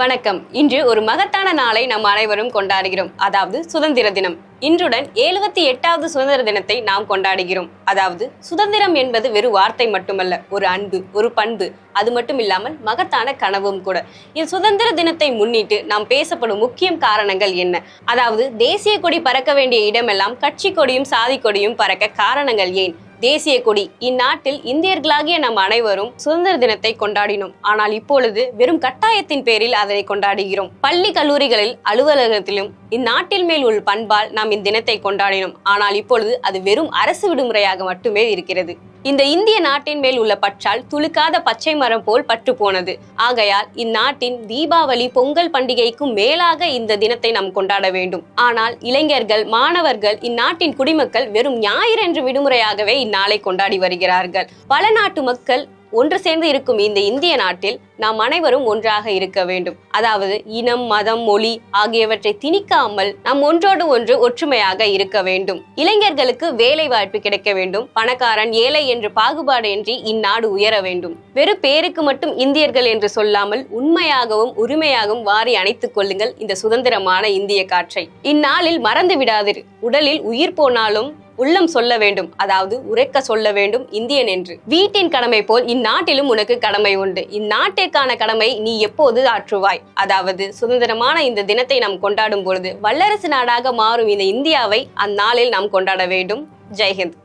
வணக்கம். இன்று ஒரு மகத்தான நாளை நாம் அனைவரும் கொண்டாடுகிறோம். அதாவது சுதந்திர தினம். இன்றுடன் எழுபத்தி எட்டாவது சுதந்திர தினத்தை நாம் கொண்டாடுகிறோம். அதாவது சுதந்திரம் என்பது வெறும் வார்த்தை மட்டுமல்ல ஒரு அன்பு ஒரு பண்பு. அது மட்டும் இல்லாமல் மகத்தான கனவும் கூட. இந்த சுதந்திர தினத்தை முன்னிட்டு நாம் பேசப்படும் முக்கியம் காரணங்கள் என்ன? அதாவது தேசிய கொடி பறக்க வேண்டிய இடமெல்லாம் கட்சி கொடியும் சாதி கொடியும் பறக்க காரணங்கள் ஏன்? தேசிய கொடி. இந்நாட்டில் இந்தியர்களாகிய நம் அனைவரும் சுதந்திர தினத்தை கொண்டாடினோம். ஆனால் இப்பொழுது வெறும் கட்டாயத்தின் பேரில் அதனை கொண்டாடுகிறோம். பள்ளி கல்லூரிகளில் அலுவலகத்திலும் இந்நாட்டில் மேல் உள்ள பண்பால் நாம் இத்தினத்தை கொண்டாடினோம். ஆனால் இப்பொழுது அது வெறும் அரசு விடுமுறையாக மட்டுமே இருக்கிறது. இந்த இந்திய நாட்டின் மேல் உள்ள பற்றால் துளுக்காத பச்சை மரம் போல் பற்று போனது. ஆகையால் இந்நாட்டின் தீபாவளி பொங்கல் பண்டிகைக்கும் மேலாக இந்த தினத்தை நாம் கொண்டாட வேண்டும். ஆனால் இளைஞர்கள் மாணவர்கள் இந்நாட்டின் குடிமக்கள் வெறும் ஞாயிறன்று விடுமுறையாகவே இந்நாளை கொண்டாடி வருகிறார்கள். பல நாட்டு மக்கள் ஒன்று சேர்ந்து இருக்கும் இந்த இந்திய நாட்டில் நாம் அனைவரும் ஒன்றாக இருக்க வேண்டும். அதாவது இனம் மதம் மொழி ஆகியவற்றை திணிக்காமல் நாம் ஒன்றோடு ஒன்று ஒற்றுமையாக இருக்க வேண்டும். இளைஞர்களுக்கு வேலை வாய்ப்பு கிடைக்க வேண்டும். பணக்காரன் ஏழை என்று பாகுபாடின்றி இந்நாடு உயர வேண்டும். வெறும் பேருக்கு மட்டும் இந்தியர்கள் என்று சொல்லாமல் உண்மையாகவும் உரிமையாகவும் வாரி அணைத்துக் கொள்ளுங்கள் இந்த சுதந்திரமான இந்திய காற்றை. இந்நாளில் மறந்து விடாதீர் உடலில் உயிர் போனாலும் உள்ளம் சொல்ல வேண்டும். அதாவது உரைக்க சொல்ல வேண்டும் இந்தியன் என்று. வீட்டின் கடமை போல் இந்நாட்டிலும் உனக்கு கடமை உண்டு. இந்நாட்டிற்கான கடமை நீ எப்போது ஆற்றுவாய்? அதாவது சுதந்திரமான இந்த தினத்தை நாம் கொண்டாடும் பொழுது வல்லரசு நாடாக மாறும் இந்த இந்தியாவை அந்நாளில் நாம் கொண்டாட வேண்டும். ஜெய்ஹிந்த்.